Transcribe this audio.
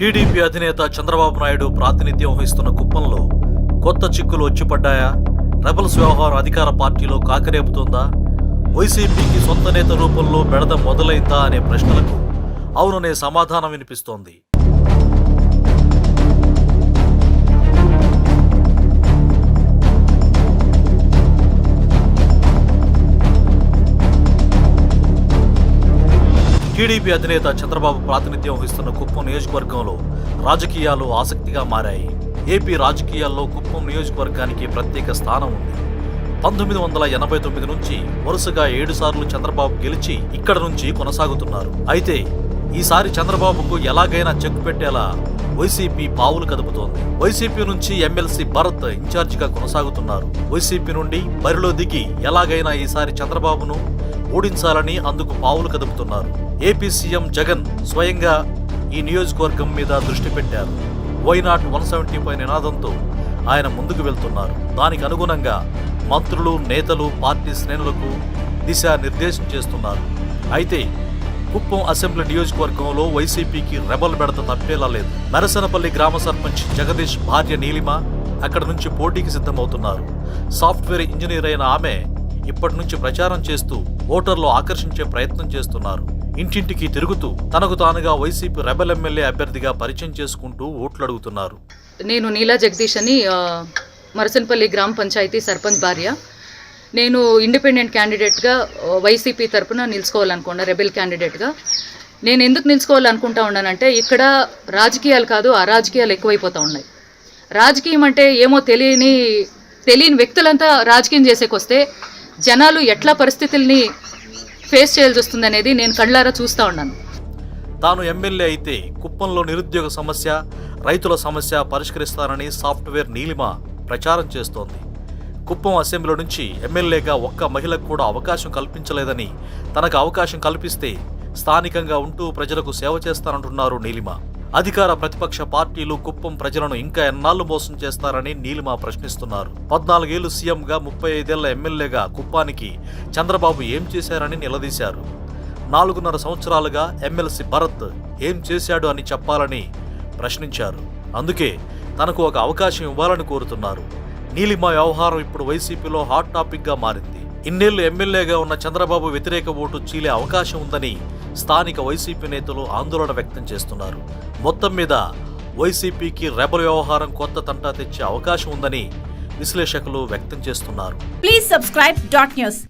TDP అధినేత చంద్రబాబు నాయుడు ప్రాతినిధ్యం వహిస్తున్న కుప్పంలో కొత్త చిక్కులు వచ్చిపడ్డాయా? రెబల్స్ వ్యవహారం అధికార పార్టీలో కాకరేపుతుందా? వైసీపీకి సొంత నేత రూపంలో బెడద మొదలైందా అనే ప్రశ్నలకు అవుననే సమాధానం వినిపిస్తోంది. టీడీపీ అధినేత చంద్రబాబు ప్రాతినిధ్యం వహిస్తున్న కుప్పం నియోజకవర్గంలో రాజకీయాలు ఆసక్తిగా మారాయి. ఏపీ రాజకీయాల్లో కుప్పం నియోజకవర్గానికి ప్రత్యేక స్థానం ఉంది. పంతొమ్మిది వందల ఎనభై తొమ్మిది నుంచి వరుసగా ఏడు సార్లు చంద్రబాబు గెలిచి ఇక్కడ నుంచి కొనసాగుతున్నారు. అయితే ఈసారి చంద్రబాబుకు ఎలాగైనా చెక్ పెట్టేలా వైసీపీ పావులు కదుపుతోంది. వైసీపీ నుంచి ఎమ్మెల్సీ భరత్ ఇన్ఛార్జిగా కొనసాగుతున్నారు. వైసీపీ నుండి బరిలో దిగి ఎలాగైనా ఈసారి చంద్రబాబును ఓడించాలని అందుకు పావులు కదుపుతున్నారు. ఏపీ సీఎం జగన్ స్వయంగా ఈ నియోజకవర్గం మీద దృష్టి పెట్టారు. వైనాట్ వన్ సెవెంటీ పై నినాదంతో ఆయన ముందుకు వెళ్తున్నారు. దానికి అనుగుణంగా మంత్రులు నేతలు పార్టీ శ్రేణులకు దిశానిర్దేశం చేస్తున్నారు. అయితే కుప్పం అసెంబ్లీ నియోజకవర్గంలో వైసీపీకి రెబల్ బెడత తప్పేలా లేదు. నరసనపల్లి గ్రామ సర్పంచ్ జగదీష్ భార్య నీలిమ అక్కడ నుంచి పోటీకి సిద్ధమవుతున్నారు. సాఫ్ట్వేర్ ఇంజనీర్ అయిన ఆమె ఇప్పటి నుంచి ప్రచారం చేస్తూ ఓటర్లు ఆకర్షించే ప్రయత్నం చేస్తున్నారు. ఇంటింటికి తిరుగుతూ తనకు తానుగా వైసీపీ రెబల్ ఎమ్మెల్యే అభ్యర్థిగా పరిచయం చేసుకుంటూ ఓట్లు అడుగుతున్నారు. నేను నీలా జగదీష్ అని మరసన్పల్లి గ్రామ పంచాయతీ సర్పంచ్ భార్య. నేను ఇండిపెండెంట్ క్యాండిడేట్గా వైసీపీ తరపున నిలుచుకోవాలనుకున్నా రెబెల్ క్యాండిడేట్గా. నేను ఎందుకు నిలుచుకోవాలనుకుంటా ఉన్నానంటే ఇక్కడ రాజకీయాలు కాదు అరాజకీయాలు ఎక్కువైపోతూ ఉన్నాయి. రాజకీయం అంటే ఏమో తెలియని తెలియని వ్యక్తులంతా రాజకీయం చేసేకొస్తే జనాలు ఎట్లా పరిస్థితుల్ని ఫేస్ చేయాల్సి వస్తుంది అనేది నేను కళ్ళారా చూస్తూ ఉన్నాను. తాను ఎమ్మెల్యే అయితే కుప్పంలో నిరుద్యోగ సమస్య రైతుల సమస్య పరిష్కరిస్తానని సాఫ్ట్వేర్ నీలిమ ప్రచారం చేస్తోంది. కుప్పం అసెంబ్లీ నుంచి ఎమ్మెల్యేగా ఒక్క మహిళకు కూడా అవకాశం కల్పించలేదని తనకు అవకాశం కల్పిస్తే స్థానికంగా ఉంటూ ప్రజలకు సేవ చేస్తానంటున్నారు నీలిమ. అధికార ప్రతిపక్ష పార్టీలు కుప్పం ప్రజలను ఇంకా ఎన్నాళ్ళు మోసం చేస్తారని నీలిమ ప్రశ్నిస్తున్నారు. పద్నాలుగేళ్ళు సీఎంగా ముప్పై ఐదేళ్ళ ఎమ్మెల్యేగా కుప్పానికి చంద్రబాబు ఏం చేశారని నిలదీశారు. నాలుగున్నర సంవత్సరాలుగా ఎమ్మెల్సీ భరత్ ఏం చేశాడు అని చెప్పాలని ప్రశ్నించారు. అందుకే తనకు ఒక అవకాశం ఇవ్వాలని కోరుతున్నారు. నీలిమ వ్యవహారం ఇప్పుడు వైసీపీలో హాట్ టాపిక్గా మారింది. ఇన్నేళ్ళు ఎమ్మెల్యేగా ఉన్న చంద్రబాబు వ్యతిరేక ఓటు చీలే అవకాశం ఉందని స్థానిక వైసీపీ నేతలు ఆందోళన వ్యక్తం చేస్తున్నారు. మొత్తం మీద వైసీపీకి రెబల్ వ్యవహారం కొత్త తంటా తెచ్చే అవకాశం ఉందని విశ్లేషకులు వ్యక్తం చేస్తున్నారు. Please subscribe dot news